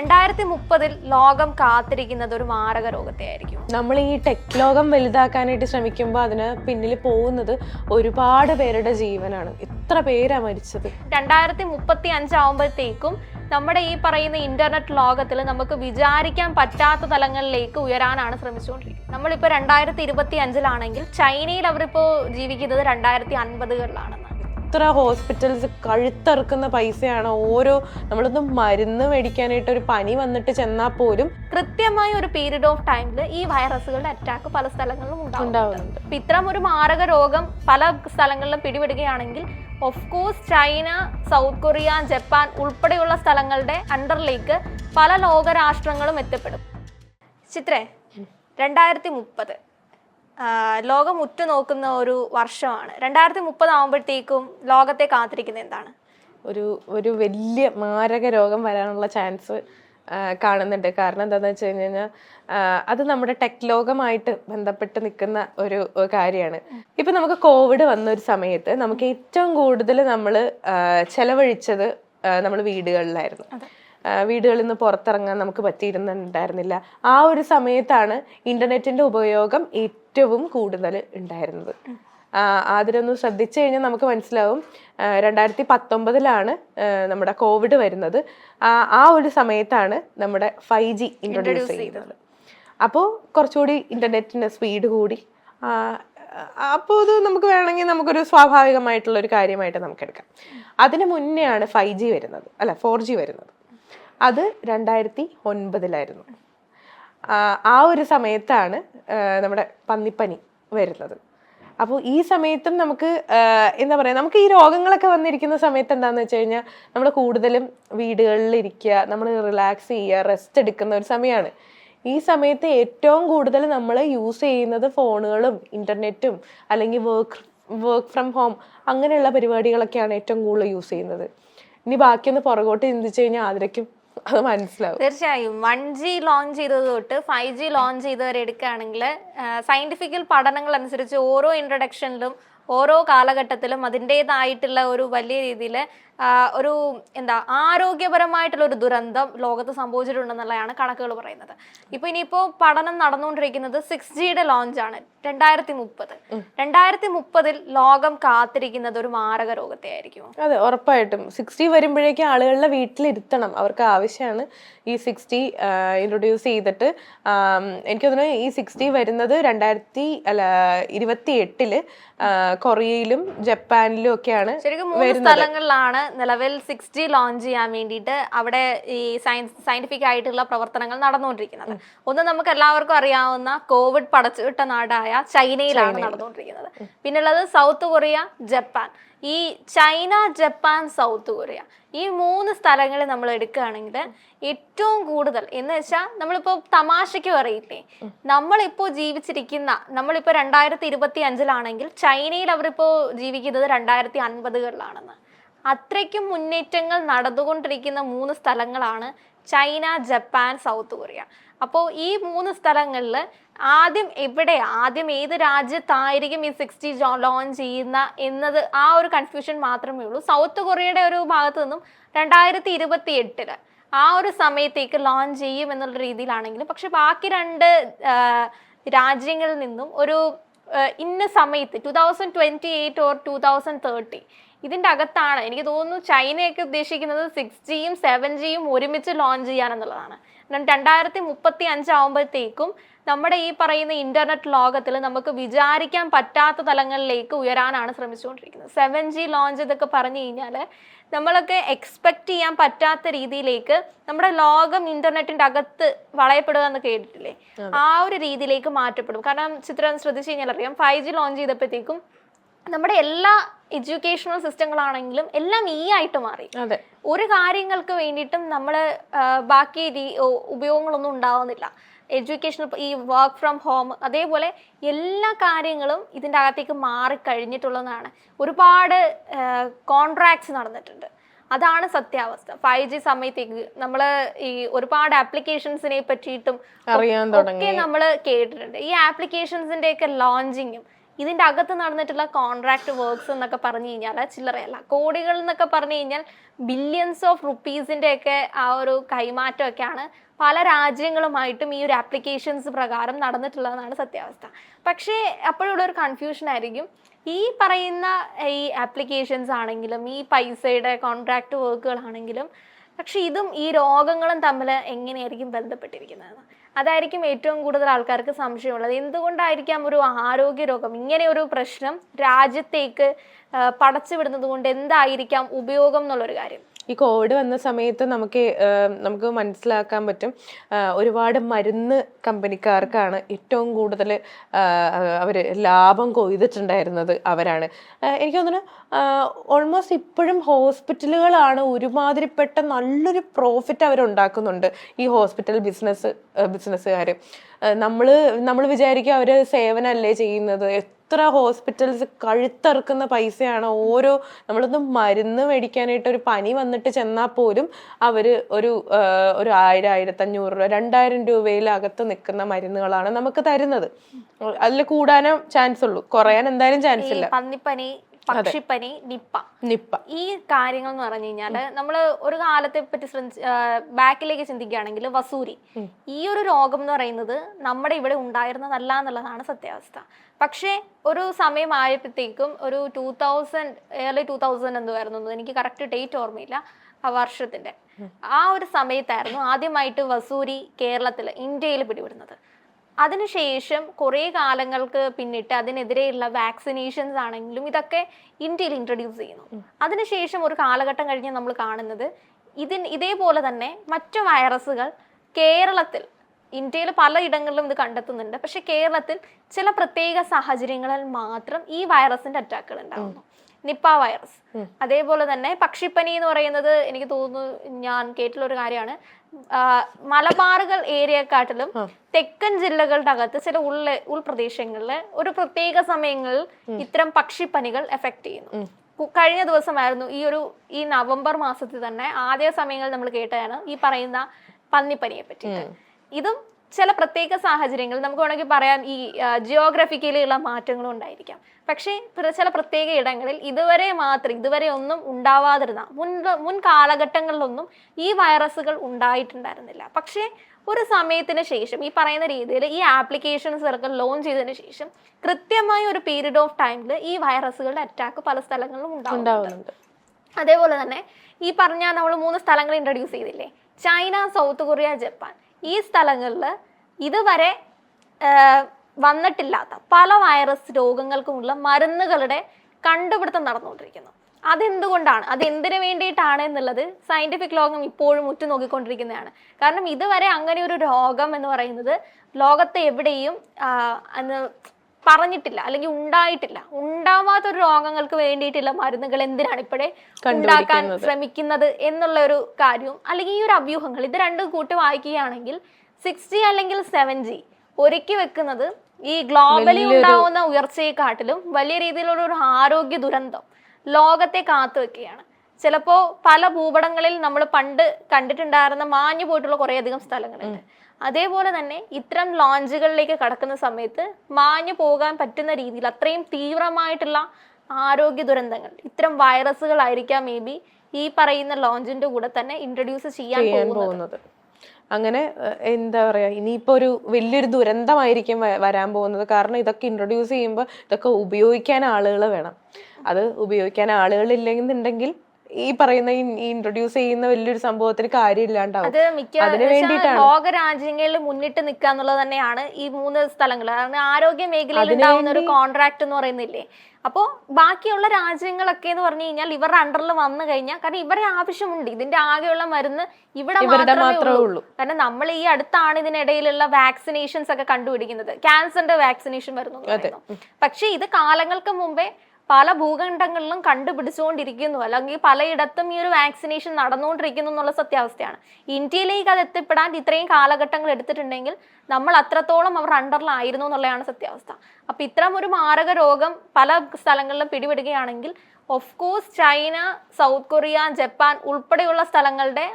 രണ്ടായിരത്തി മുപ്പതിൽ ലോകം കാത്തിരിക്കുന്നത് ഒരു മാരക രോഗത്തെ ആയിരിക്കും. നമ്മൾ ഈ ടെക് ലോകം വലുതാക്കാനായിട്ട് ശ്രമിക്കുമ്പോൾ അതിന് പിന്നിൽ പോകുന്നത് ഒരുപാട് പേരുടെ ജീവനാണ്. എത്ര പേരാ മരിച്ചത്. രണ്ടായിരത്തി മുപ്പത്തി അഞ്ചാവുമ്പോഴത്തേക്കും നമ്മുടെ ഈ പറയുന്ന ഇന്റർനെറ്റ് ലോകത്തിൽ നമുക്ക് വിചാരിക്കാൻ പറ്റാത്ത തലങ്ങളിലേക്ക് ഉയരാനാണ് ശ്രമിച്ചുകൊണ്ടിരിക്കുന്നത്. നമ്മളിപ്പോൾ രണ്ടായിരത്തി ഇരുപത്തി അഞ്ചിലാണെങ്കിൽ ചൈനയിൽ അവരിപ്പോൾ ജീവിക്കുന്നത് രണ്ടായിരത്തി അൻപതുകളിലാണെന്ന് എത്ര ഹോസ്പിറ്റൽസ് കഴുത്തറുക്കുന്ന പൈസയാണ്? ഓരോ നമ്മളൊന്ന് മരുന്ന് മേടിക്കാനായിട്ട് ഒരു പനി വന്നിട്ട് ചെന്നാൽ പോലും കൃത്യമായ ഒരു പീരീഡ് ഓഫ് ടൈമിൽ ഈ വൈറസുകളുടെ അറ്റാക്ക് പല സ്ഥലങ്ങളിലും ഉണ്ടാവും ഉണ്ടാവുന്നുണ്ട്. അപ്പൊ ഇത്തരം ഒരു മാരക രോഗം പല സ്ഥലങ്ങളിലും പിടിപെടുകയാണെങ്കിൽ of course China South Korea Japan ഉൾപ്പെടെയുള്ള സ്ഥലങ്ങളുടെ അണ്ടറിലേക്ക് പല ലോകരാഷ്ട്രങ്ങളും എത്തപ്പെടും. ചിത്രേ രണ്ടായിരത്തി മുപ്പത്. ലോകം ഉറ്റുനോക്കുന്ന ഒരു വർഷമാണ്. രണ്ടായിരത്തി മുപ്പത് ആകുമ്പോഴത്തേക്കും ലോകത്തെ കാത്തിരിക്കുന്നത് എന്താണ്? ഒരു ഒരു വലിയ മാരക രോഗം വരാനുള്ള ചാൻസ് കാണുന്നുണ്ട്. കാരണം എന്താണെന്ന് വെച്ച് കഴിഞ്ഞ് കഴിഞ്ഞാൽ അത് നമ്മുടെ ടെക് ലോകമായിട്ട് ബന്ധപ്പെട്ട് നിൽക്കുന്ന ഒരു കാര്യമാണ്. ഇപ്പം നമുക്ക് കോവിഡ് വന്ന ഒരു സമയത്ത് നമുക്ക് ഏറ്റവും കൂടുതൽ നമ്മൾ ചെലവഴിച്ചത് നമ്മൾ വീടുകളിലായിരുന്നു. വീടുകളിൽ നിന്ന് പുറത്തിറങ്ങാൻ നമുക്ക് പറ്റിയിരുന്നുണ്ടായിരുന്നില്ല ആ ഒരു സമയത്താണ് ഇന്റർനെറ്റിന്റെ ഉപയോഗം ഏറ്റവും കൂടുതൽ ഉണ്ടായിരുന്നത്. അതിലൊന്ന് ശ്രദ്ധിച്ചു കഴിഞ്ഞാൽ നമുക്ക് മനസ്സിലാവും രണ്ടായിരത്തി പത്തൊമ്പതിലാണ് നമ്മുടെ കോവിഡ് വരുന്നത്. ആ ഒരു സമയത്താണ് നമ്മുടെ ഫൈവ് ജി ഇൻട്രൊഡ്യൂസ് ചെയ്യുന്നത്. അപ്പോൾ കുറച്ചുകൂടി ഇന്റർനെറ്റിന്റെ സ്പീഡ് കൂടി അപ്പോൾ അത് നമുക്ക് വേണമെങ്കിൽ നമുക്കൊരു സ്വാഭാവികമായിട്ടുള്ള ഒരു കാര്യമായിട്ട് നമുക്ക് എടുക്കാം. അതിന് മുന്നെയാണ് ഫൈവ് ജി വരുന്നത് അല്ല ഫോർ ജി വരുന്നത്. അത് രണ്ടായിരത്തി ഒൻപതിലായിരുന്നു ആ, ഒരു സമയത്താണ് നമ്മുടെ പന്നിപ്പനി വരുന്നത്. അപ്പോൾ ഈ സമയത്തും നമുക്ക് എന്താ പറയുക നമുക്ക് ഈ രോഗങ്ങളൊക്കെ വന്നിരിക്കുന്ന സമയത്ത് എന്താണെന്ന് വെച്ച് കഴിഞ്ഞാൽ നമ്മൾ കൂടുതലും വീടുകളിൽ ഇരിക്കുക നമ്മൾ റിലാക്സ് ചെയ്യുക റെസ്റ്റ് എടുക്കുന്ന ഒരു സമയമാണ് ഈ സമയത്ത് ഏറ്റവും കൂടുതൽ നമ്മൾ യൂസ് ചെയ്യുന്നത് ഫോണുകളും ഇന്റർനെറ്റും അല്ലെങ്കിൽ വർക്ക് വർക്ക് ഫ്രം ഹോം അങ്ങനെയുള്ള പരിപാടികളൊക്കെയാണ് ഏറ്റവും കൂടുതൽ യൂസ് ചെയ്യുന്നത്. ഇനി ബാക്കിയൊന്ന് പുറകോട്ട് ചിന്തിച്ചു കഴിഞ്ഞാൽ ആതിരയ്ക്കും അത് മനസ്സിലാവും. തീർച്ചയായും. വൺ ജി ലോഞ്ച് ചെയ്തത് തൊട്ട് ഫൈവ് ജി ലോഞ്ച് ചെയ്തവരെ എടുക്കുകയാണെങ്കിൽ സയന്റിഫിക്കൽ പഠനങ്ങൾ അനുസരിച്ച് ഓരോ ഇൻട്രഡക്ഷനിലും ഓരോ കാലഘട്ടത്തിലും അതിന്റെതായിട്ടുള്ള ഒരു വലിയ രീതിയിൽ ഒരു എന്താ ആരോഗ്യപരമായിട്ടുള്ള ഒരു ദുരന്തം ലോകത്ത് സംഭവിച്ചിട്ടുണ്ടെന്നുള്ളതാണ് കണക്കുകൾ പറയുന്നത്. ഇപ്പൊ ഇനിയിപ്പോ പഠനം നടന്നുകൊണ്ടിരിക്കുന്നത് സിക്സ് ജിയുടെ ലോഞ്ചാണ് രണ്ടായിരത്തി മുപ്പത് രണ്ടായിരത്തി മുപ്പതിൽ ലോകം കാത്തിരിക്കുന്നത് ഒരു മാരക രോഗത്തെ ആയിരിക്കും അതെ ഉറപ്പായിട്ടും. സിക്സ് ജി വരുമ്പോഴേക്കും ആളുകളുടെ വീട്ടിലിരുത്തണം അവർക്ക് ആവശ്യമാണ് ഈ സിക്സ് ജി ഇൻട്രൊഡ്യൂസ് ചെയ്തിട്ട്. എനിക്ക് തോന്നുന്നു ഈ സിക്സ് ജി വരുന്നത് രണ്ടായിരത്തി അല്ല ഇരുപത്തി എട്ടിൽ കൊറിയയിലും ജപ്പാനിലും ഒക്കെയാണ് ശരിക്കും മൂന്ന് സ്ഥലങ്ങളിലാണ് നിലവിൽ സിക്സ് ജി ലോഞ്ച് ചെയ്യാൻ വേണ്ടിയിട്ട് അവിടെ ഈ സയൻസ് സയന്റിഫിക് ആയിട്ടുള്ള പ്രവർത്തനങ്ങൾ നടന്നുകൊണ്ടിരിക്കുന്നത്. ഒന്ന് നമുക്ക് എല്ലാവർക്കും അറിയാവുന്ന കോവിഡ് പടച്ചുവിട്ട നാടായ ചൈനയിലാണ് നടന്നുകൊണ്ടിരിക്കുന്നത്. പിന്നുള്ളത് സൗത്ത് കൊറിയ ജപ്പാൻ. ഈ ചൈന ജപ്പാൻ സൗത്ത് കൊറിയ ഈ മൂന്ന് സ്ഥലങ്ങളിൽ നമ്മൾ എടുക്കുകയാണെങ്കിൽ ഏറ്റവും കൂടുതൽ എന്ന് വെച്ചാൽ നമ്മളിപ്പോൾ തമാശയ്ക്ക് പറയില്ലേ നമ്മളിപ്പോൾ ജീവിച്ചിരിക്കുന്ന നമ്മളിപ്പോൾ രണ്ടായിരത്തി ഇരുപത്തി അഞ്ചിലാണെങ്കിൽ ചൈനയിൽ അവരിപ്പോൾ ജീവിക്കുന്നത് രണ്ടായിരത്തി അൻപതുകളിലാണെന്ന്. അത്രയ്ക്കും മുന്നേറ്റങ്ങൾ നടന്നുകൊണ്ടിരിക്കുന്ന മൂന്ന് സ്ഥലങ്ങളാണ് ചൈന ജപ്പാൻ സൗത്ത് കൊറിയ. അപ്പോൾ ഈ മൂന്ന് സ്ഥലങ്ങളിൽ ആദ്യം എവിടെ ആദ്യം ഏത് രാജ്യത്തായിരിക്കും ഈ സിക്സ്റ്റി ലോഞ്ച് ചെയ്യുന്ന എന്നത് ആ ഒരു കൺഫ്യൂഷൻ മാത്രമേ ഉള്ളൂ. സൗത്ത് കൊറിയയുടെ ഒരു ഭാഗത്ത് നിന്നും രണ്ടായിരത്തി ഇരുപത്തി എട്ടിൽ ആ ഒരു സമയത്തേക്ക് ലോഞ്ച് ചെയ്യും എന്നുള്ള രീതിയിലാണെങ്കിലും പക്ഷെ ബാക്കി രണ്ട് രാജ്യങ്ങളിൽ നിന്നും ഒരു ഇന്ന സമയത്ത് two thousand twenty eight or two thousand thirty ഇതിന്റെ അകത്താണ്. എനിക്ക് തോന്നുന്നു ചൈനയൊക്കെ ഉദ്ദേശിക്കുന്നത് സിക്സ് ജിയും സെവൻ ജിയും ഒരുമിച്ച് ലോഞ്ച് ചെയ്യാനെന്നുള്ളതാണ്. രണ്ടായിരത്തി മുപ്പത്തി അഞ്ചാവുമ്പോഴത്തേക്കും നമ്മുടെ ഈ പറയുന്ന ഇന്റർനെറ്റ് ലോകത്തിൽ നമുക്ക് വിചാരിക്കാൻ പറ്റാത്ത തലങ്ങളിലേക്ക് ഉയരാനാണ് ശ്രമിച്ചുകൊണ്ടിരിക്കുന്നത്. സെവൻ ജി ലോഞ്ച് ഇതൊക്കെ പറഞ്ഞു കഴിഞ്ഞാൽ നമ്മളൊക്കെ എക്സ്പെക്ട് ചെയ്യാൻ പറ്റാത്ത രീതിയിലേക്ക് നമ്മുടെ ലോകം ഇന്റർനെറ്റിന്റെ അകത്ത് വളയപ്പെടുക എന്ന് കേട്ടിട്ടില്ലേ? ആ ഒരു രീതിയിലേക്ക് മാറ്റപ്പെടും. കാരണം ചിത്രം ശ്രദ്ധിച്ചു കഴിഞ്ഞാൽ അറിയാം ഫൈവ് ജി ലോഞ്ച് ചെയ്തപ്പോഴത്തേക്കും നമ്മുടെ എല്ലാ എഡ്യൂക്കേഷണൽ സിസ്റ്റങ്ങളാണെങ്കിലും എല്ലാം ഈ ആയിട്ട് മാറി. ഒരു കാര്യങ്ങൾക്ക് വേണ്ടിയിട്ടും നമ്മൾ ബാക്കി ഉപയോഗങ്ങളൊന്നും ഉണ്ടാവുന്നില്ല. എഡ്യൂക്കേഷൻ ഈ വർക്ക് ഫ്രം ഹോം അതേപോലെ എല്ലാ കാര്യങ്ങളും ഇതിന്റെ അകത്തേക്ക് മാറിക്കഴിഞ്ഞിട്ടുള്ളതാണ് ഒരുപാട് കോൺട്രാക്ട്സ് നടന്നിട്ടുണ്ട്. അതാണ് സത്യാവസ്ഥ. ഫൈവ് ജി സമയത്തേക്ക് നമ്മൾ ഈ ഒരുപാട് ആപ്ലിക്കേഷൻസിനെ പറ്റിയിട്ടും അറിയാൻ തുടങ്ങി. ഒക്കെ നമ്മൾ കേട്ടിട്ടുണ്ട്. ഈ ആപ്ലിക്കേഷൻസിന്റെ ഒക്കെ ലോഞ്ചിങ്ങും ഇതിന്റെ അകത്ത് നടന്നിട്ടുള്ള കോൺട്രാക്ട് വർക്ക്സ് എന്നൊക്കെ പറഞ്ഞു കഴിഞ്ഞാൽ ചില്ലറയല്ല കോടികൾ എന്നൊക്കെ പറഞ്ഞു കഴിഞ്ഞാൽ ബില്യൻസ് ഓഫ് റുപ്പീസിന്റെ ഒക്കെ ആ ഒരു കൈമാറ്റമൊക്കെയാണ് പല രാജ്യങ്ങളുമായിട്ടും ഈ ഒരു ആപ്ലിക്കേഷൻസ് പ്രകാരം നടന്നിട്ടുള്ളതെന്നാണ് സത്യാവസ്ഥ. പക്ഷേ അപ്പോഴുള്ള ഒരു കൺഫ്യൂഷൻ ആയിരിക്കും. ഈ പറയുന്ന ഈ ആപ്ലിക്കേഷൻസ് ആണെങ്കിലും ഈ പൈസയുടെ കോൺട്രാക്ട് വർക്കുകളാണെങ്കിലും പക്ഷെ ഇതും ഈ രോഗങ്ങളും തമ്മിൽ എങ്ങനെയായിരിക്കും ബന്ധപ്പെട്ടിരിക്കുന്നത് അതായിരിക്കും ഏറ്റവും കൂടുതൽ ആൾക്കാർക്ക് സംശയമുള്ളത്. എന്തുകൊണ്ടായിരിക്കാം ഒരു ആരോഗ്യ രോഗം? ഇങ്ങനെ ഒരു പ്രശ്നം രാജ്യത്തേക്ക് പടച്ചുവിടുന്നത് പടച്ചു വിടുന്നത് കൊണ്ട് എന്തായിരിക്കാം ഉപയോഗം എന്നുള്ളൊരു കാര്യം. ഈ കോവിഡ് വന്ന സമയത്ത് നമുക്ക് നമുക്ക് മനസ്സിലാക്കാൻ പറ്റും ഒരുപാട് മരുന്ന് കമ്പനിക്കാർക്കാണ് ഏറ്റവും കൂടുതൽ അവർ ലാഭം കൊയ്തിട്ടുണ്ടായിരുന്നത് അവരാണ്. എനിക്ക് തോന്നുന്നു ഓൾമോസ്റ്റ് ഇപ്പോഴും ഹോസ്പിറ്റലുകളാണ് ഒരുമാതിരിപ്പെട്ട നല്ലൊരു പ്രോഫിറ്റ് അവരുണ്ടാക്കുന്നുണ്ട് ഈ ഹോസ്പിറ്റൽ ബിസിനസ് ബിസിനസ്സുകാർ നമ്മൾ നമ്മൾ വിചാരിക്കും അവർ സേവനമല്ലേ ചെയ്യുന്നത് എത്ര ഹോസ്പിറ്റൽസ് കഴുത്തറുക്കുന്ന പൈസയാണ്? ഓരോ നമ്മളൊന്ന് മരുന്ന് മേടിക്കാനായിട്ട് ഒരു പനി വന്നിട്ട് ചെന്നാൽ പോലും അവർ ഒരു ഒരു ആയിരം ആയിരത്തഞ്ഞൂറ് രൂപ രണ്ടായിരം രൂപയിലകത്ത് നിൽക്കുന്ന മരുന്നുകളാണ് നമുക്ക് തരുന്നത്. അതിൽ കൂടാനോ ചാൻസ് ഉള്ളൂ കുറയാൻ എന്തായാലും ചാൻസ് ഇല്ല. പന്നിപ്പനി പക്ഷിപ്പനി നിപ്പ. നിപ്പ. ഈ കാര്യങ്ങൾ എന്ന് പറഞ്ഞു കഴിഞ്ഞാൽ നമ്മൾ ഒരു കാലത്തെ പറ്റി ബാക്കിലേക്ക് ചിന്തിക്കുകയാണെങ്കിൽ വസൂരി. ഈ ഒരു രോഗം എന്ന് പറയുന്നത് നമ്മുടെ ഇവിടെ ഉണ്ടായിരുന്നതല്ല എന്നുള്ളതാണ് സത്യാവസ്ഥ. പക്ഷേ ഒരു സമയമായപ്പോഴത്തേക്കും ഒരു two thousand early two thousand എന്തുവായിരുന്നു എനിക്ക് കറക്റ്റ് ഡേറ്റ് ഓർമ്മയില്ല. ആ വർഷത്തിന്റെ. ആ ഒരു സമയത്തായിരുന്നു ആദ്യമായിട്ട് വസൂരി കേരളത്തിൽ ഇന്ത്യയിൽ പിടിപെടുന്നത്. അതിനുശേഷം കുറേ കാലങ്ങൾക്ക് പിന്നിട്ട് അതിനെതിരെയുള്ള വാക്സിനേഷൻസ് ആണെങ്കിലും ഇതൊക്കെ ഇന്ത്യയിൽ ഇൻട്രൊഡ്യൂസ് ചെയ്യുന്നു. അതിനുശേഷം ഒരു കാലഘട്ടം കഴിഞ്ഞ് നമ്മൾ കാണുന്നത് ഇതിന് ഇതേപോലെ തന്നെ മറ്റു വൈറസുകൾ കേരളത്തിൽ ഇന്ത്യയിൽ പലയിടങ്ങളിലും ഇത് കണ്ടെത്തുന്നുണ്ട്. പക്ഷെ കേരളത്തിൽ ചില പ്രത്യേക സാഹചര്യങ്ങളിൽ മാത്രം ഈ വൈറസിന്റെ അറ്റാക്കുകൾ ഉണ്ടാകുന്നു നിപ്പ വൈറസ്. അതേപോലെ തന്നെ പക്ഷിപ്പനി എന്ന് പറയുന്നത് എനിക്ക് തോന്നുന്നു ഞാൻ കേട്ടിട്ടുള്ള ഒരു കാര്യമാണ് മലബാറുകൾ ഏരിയക്കാട്ടിലും തെക്കൻ ജില്ലകളുടെ അകത്ത് ചില ഉള്ള ഉൾപ്രദേശങ്ങളിൽ ഒരു പ്രത്യേക സമയങ്ങളിൽ ഇത്തരം പക്ഷിപ്പനികൾ എഫക്ട് ചെയ്യുന്നു. കഴിഞ്ഞ ദിവസമായിരുന്നു ഈ ഒരു ഈ നവംബർ മാസത്തിൽ തന്നെ ആദ്യ സമയങ്ങളിൽ നമ്മൾ കേട്ടതാണ് ഈ പറയുന്ന പന്നിപ്പനിയെ പറ്റിയിട്ട് ഇതും ചില പ്രത്യേക സാഹചര്യങ്ങളിൽ നമുക്ക് വേണമെങ്കിൽ പറയാം. ഈ ജിയോഗ്രഫിക്കലിയുള്ള മാറ്റങ്ങളും ഉണ്ടായിരിക്കാം. പക്ഷേ ചില പ്രത്യേക ഇടങ്ങളിൽ ഇതുവരെ മാത്രം ഇതുവരെ ഒന്നും ഉണ്ടാവാതിരുന്ന മുൻ മുൻ കാലഘട്ടങ്ങളിലൊന്നും ഈ വൈറസുകൾ ഉണ്ടായിട്ടുണ്ടായിരുന്നില്ല. പക്ഷേ ഒരു സമയത്തിന് ശേഷം ഈ പറയുന്ന രീതിയിൽ ഈ ആപ്ലിക്കേഷൻസ് സർക്കിൾ ലോഞ്ച് ചെയ്തതിന് ശേഷം കൃത്യമായ ഒരു പീരീഡ് ഓഫ് ടൈമിൽ ഈ വൈറസുകളുടെ അറ്റാക്ക് പല സ്ഥലങ്ങളിലും ഉണ്ടാവുന്നുണ്ട്. അതേപോലെ തന്നെ ഈ പറഞ്ഞ നമ്മൾ മൂന്ന് സ്ഥലങ്ങൾ ഇൻട്രൊഡ്യൂസ് ചെയ്തില്ലേ? China South Korea Japan. ഈ സ്ഥലങ്ങളിൽ ഇതുവരെ വന്നിട്ടില്ലാത്ത പല വൈറസ് രോഗങ്ങൾക്കുമുള്ള മരുന്നുകളുടെ കണ്ടുപിടുത്തം നടന്നുകൊണ്ടിരിക്കുന്നു. അതെന്തുകൊണ്ടാണ്? അത് എന്തിനു വേണ്ടിയിട്ടാണ് എന്നുള്ളത് സയന്റിഫിക് ലോകം ഇപ്പോഴും ഉറ്റുനോക്കിക്കൊണ്ടിരിക്കുന്നതാണ്. കാരണം ഇതുവരെ അങ്ങനെ ഒരു രോഗം എന്ന് പറയുന്നത് ലോകത്തെ എവിടെയും പറഞ്ഞിട്ടില്ല അല്ലെങ്കിൽ ഉണ്ടായിട്ടില്ല. ഉണ്ടാവാത്ത ഒരു രോഗങ്ങൾക്ക് വേണ്ടിയിട്ടുള്ള മരുന്നുകൾ എന്തിനാണ് ഇപ്പോഴേ ഉണ്ടാക്കാൻ ശ്രമിക്കുന്നത് എന്നുള്ള ഒരു കാര്യവും അല്ലെങ്കിൽ ഈ ഒരു അഭ്യൂഹങ്ങൾ ഇത് രണ്ടും കൂട്ടി വായിക്കുകയാണെങ്കിൽ സിക്സ് ജി അല്ലെങ്കിൽ സെവൻ ജി ഒരുക്കി വെക്കുന്നത് ഈ ഗ്ലോബലി ഉണ്ടാവുന്ന ഉയർച്ചയെക്കാട്ടിലും വലിയ രീതിയിലുള്ള ഒരു ആരോഗ്യ ദുരന്തം ലോകത്തെ കാത്തു വെക്കുകയാണ്. ചിലപ്പോ പല ഭൂപടങ്ങളിൽ നമ്മൾ പണ്ട് കണ്ടിട്ടുണ്ടായിരുന്ന മാഞ്ഞു പോയിട്ടുള്ള കുറേയധികം സ്ഥലങ്ങളുണ്ട്. അതേപോലെ തന്നെ ഇത്തരം ലോഞ്ചുകളിലേക്ക് കടക്കുന്ന സമയത്ത് മാഞ്ഞു പോകാൻ പറ്റുന്ന രീതിയിൽ അത്രയും തീവ്രമായിട്ടുള്ള ആരോഗ്യ ദുരന്തങ്ങൾ ഇത്തരം വൈറസുകളായിരിക്കാം മേ ബി ഈ പറയുന്ന ലോഞ്ചിന്റെ കൂടെ തന്നെ ഇൻട്രൊഡ്യൂസ് ചെയ്യാൻ പോകുന്നത്. അങ്ങനെ എന്താ പറയാ ഇനിയിപ്പോ ഒരു വലിയൊരു ദുരന്തമായിരിക്കും വരാൻ പോകുന്നത്. കാരണം ഇതൊക്കെ ഇൻട്രൊഡ്യൂസ് ചെയ്യുമ്പോൾ ഇതൊക്കെ ഉപയോഗിക്കാൻ ആളുകൾ വേണം. അത് ഉപയോഗിക്കാൻ ആളുകൾ ഇല്ലെന്നുണ്ടെങ്കിൽ ഈ പറയുന്ന ഈ ഇൻട്രൊഡ്യൂസ് ചെയ്യുന്ന വലിയൊരു സംഭവത്തിന് കാര്യമില്ലാണ്ടാവും. അത് മിക്ക. ലോക രാജ്യങ്ങളിൽ മുന്നിട്ട് നിൽക്കുക എന്നുള്ളത് തന്നെയാണ് ഈ മൂന്ന് സ്ഥലങ്ങൾ. കാരണം ആരോഗ്യ മേഖലയിൽ ഉണ്ടാവുന്ന ഒരു കോൺട്രാക്ട് എന്ന് പറയുന്നില്ലേ? അപ്പോ ബാക്കിയുള്ള രാജ്യങ്ങളൊക്കെ എന്ന് പറഞ്ഞു കഴിഞ്ഞാൽ ഇവരുടെ അണ്ടറിൽ വന്നു കഴിഞ്ഞാൽ കാരണം ഇവരെ ആവശ്യമുണ്ട്. ഇതിന്റെ ആകെയുള്ള മരുന്ന് ഇവിടെ മാത്രമേ ഉള്ളൂ. കാരണം നമ്മൾ ഈ അടുത്താണ് ഇതിനിടയിലുള്ള വാക്സിനേഷൻസ് ഒക്കെ കണ്ടുപിടിക്കുന്നത്. ക്യാൻസറിന്റെ വാക്സിനേഷൻ വരുന്നു പക്ഷേ ഇത് കാലങ്ങൾക്ക് മുമ്പേ പല ഭൂഖണ്ഡങ്ങളിലും കണ്ടുപിടിച്ചുകൊണ്ടിരിക്കുന്നു. അല്ലെങ്കിൽ പലയിടത്തും ഈ ഒരു വാക്സിനേഷൻ നടന്നുകൊണ്ടിരിക്കുന്നു എന്നുള്ള സത്യാവസ്ഥയാണ്. ഇന്ത്യയിലേക്ക് അത് എത്തിപ്പെടാൻ ഇത്രയും കാലഘട്ടങ്ങൾ എടുത്തിട്ടുണ്ടെങ്കിൽ നമ്മൾ അത്രത്തോളം അവർ അണ്ടറിലായിരുന്നു എന്നുള്ളതാണ് സത്യാവസ്ഥ. അപ്പൊ ഇത്തരം ഒരു മാരക രോഗം പല സ്ഥലങ്ങളിലും പിടിപെടുകയാണെങ്കിൽ of course China South Korea Japan ഉൾപ്പെടെയുള്ള സ്ഥലങ്ങളുടെ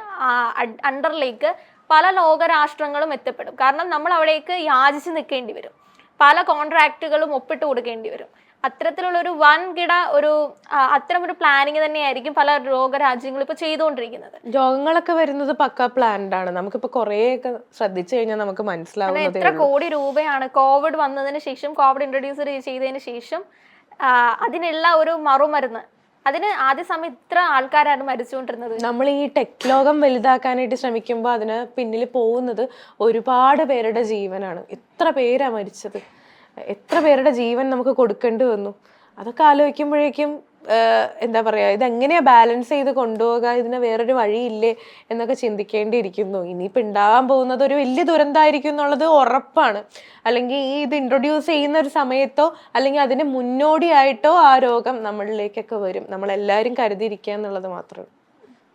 അണ്ടറിലേക്ക് പല ലോകരാഷ്ട്രങ്ങളും എത്തിപ്പെടും. കാരണം നമ്മൾ അവിടേക്ക് യാചിച്ച് നിൽക്കേണ്ടി വരും. പല കോൺട്രാക്റ്റുകളും ഒപ്പിട്ട് കൊടുക്കേണ്ടി വരും. അത്തരത്തിലുള്ള ഒരു വൻകിട ഒരു അത്തരം ഒരു പ്ലാനിങ് തന്നെയായിരിക്കും പല രോഗരാജ്യങ്ങളും ഇപ്പൊ ചെയ്തുകൊണ്ടിരിക്കുന്നത്. രോഗങ്ങളൊക്കെ വരുന്നത് പക്ക പ്ലാൻഡ് ആണ്. നമുക്കിപ്പോ കുറേയൊക്കെ ശ്രദ്ധിച്ചു കഴിഞ്ഞാൽ നമുക്ക് മനസ്സിലാവും എത്ര കോടി രൂപയാണ് കോവിഡ് വന്നതിന് ശേഷം കോവിഡ് ഇൻട്രൊഡ്യൂസ് ചെയ്തതിന് ശേഷം അതിനുള്ള ഒരു മറുമരുന്ന്. അതിന് ആദ്യ സമയം ഇത്ര ആൾക്കാരാണ് മരിച്ചുകൊണ്ടിരുന്നത്. നമ്മൾ ഈ ടെക് ലോകം വലുതാക്കാനായിട്ട് ശ്രമിക്കുമ്പോൾ അതിന് പിന്നിൽ പോകുന്നത് ഒരുപാട് പേരുടെ ജീവനാണ്. ഇത്ര പേരാ മരിച്ചത്? എത്ര പേരുടെ ജീവൻ നമുക്ക് കൊടുക്കേണ്ടി വന്നു? അതൊക്കെ ആലോചിക്കുമ്പോഴേക്കും എന്താ പറയുക ഇതെങ്ങനെയാ ബാലൻസ് ചെയ്ത് കൊണ്ടുപോകുക? ഇതിന് വേറൊരു വഴിയില്ലേ എന്നൊക്കെ ചിന്തിക്കേണ്ടിയിരിക്കുന്നു. ഇനിയിപ്പോൾ ഉണ്ടാവാൻ പോകുന്നത് ഒരു വലിയ ദുരന്തമായിരിക്കും എന്നുള്ളത് ഉറപ്പാണ്. അല്ലെങ്കിൽ ഈ ഇത് ഇൻട്രൊഡ്യൂസ് ചെയ്യുന്ന ഒരു സമയത്തോ അല്ലെങ്കിൽ അതിന് മുന്നോടിയായിട്ടോ ആ രോഗം നമ്മളിലേക്കൊക്കെ വരും. നമ്മളെല്ലാവരും കരുതിയിരിക്കുക എന്നുള്ളത് മാത്രമേ